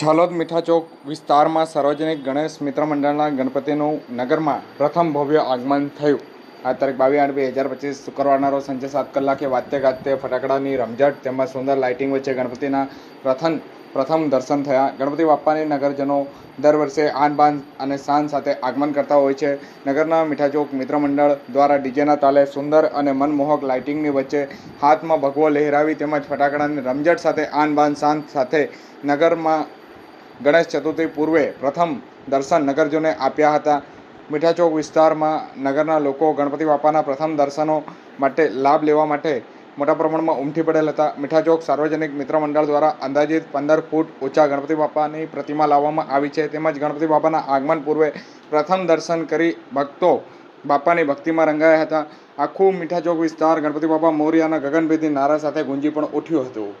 ઝાલોદ મીઠા ચોક વિસ્તારમાં સાર્વજનિક ગણેશ મિત્ર મંડળના ગણપતિનું નગરમાં પ્રથમ ભવ્ય આગમન થયું. આ તારીખ બાવીસ આઠ બે હજાર પચીસ શુક્રવારના રોજ સાંજે સાત કલાકે વાત્ય ગાતે ફટાકડાની રમઝટ તેમજ સુંદર લાઇટિંગ વચ્ચે ગણપતિના પ્રથમ પ્રથમ દર્શન થયા. ગણપતિ બાપ્પાની નગરજનો દર વર્ષે આન બાન અને શાન સાથે આગમન કરતા હોય છે. નગરના મીઠા ચોક મિત્ર મંડળ દ્વારા ડીજેના તાલે સુંદર અને મનમોહક લાઇટિંગની વચ્ચે હાથમાં ભગવો લહેરાવી તેમજ ફટાકડાની રમઝટ સાથે આન બાન શાન સાથે નગરમાં ગણેશ ચતુર્થી પૂર્વે પ્રથમ દર્શન નગરજોને આપ્યા હતા. મીઠા ચોક વિસ્તારમાં નગરના લોકો ગણપતિ બાપાના પ્રથમ દર્શનો માટે લાભ લેવા માટે મોટા પ્રમાણમાં ઉમટી પડેલ હતા. મીઠા ચોક સાર્વજનિક મિત્ર મંડળ દ્વારા અંદાજિત પંદર ફૂટ ઊંચા ગણપતિ બાપાની પ્રતિમા લાવવામાં આવી છે. તેમજ ગણપતિ બાપાના આગમન પૂર્વે પ્રથમ દર્શન કરી ભક્તો બાપાની ભક્તિમાં રંગાયા હતા. આખું મીઠા ચોક વિસ્તાર ગણપતિ બાપા મોરિયાના ગગનભેદી નારા સાથે ગુંજી પણ ઉઠ્યું હતું.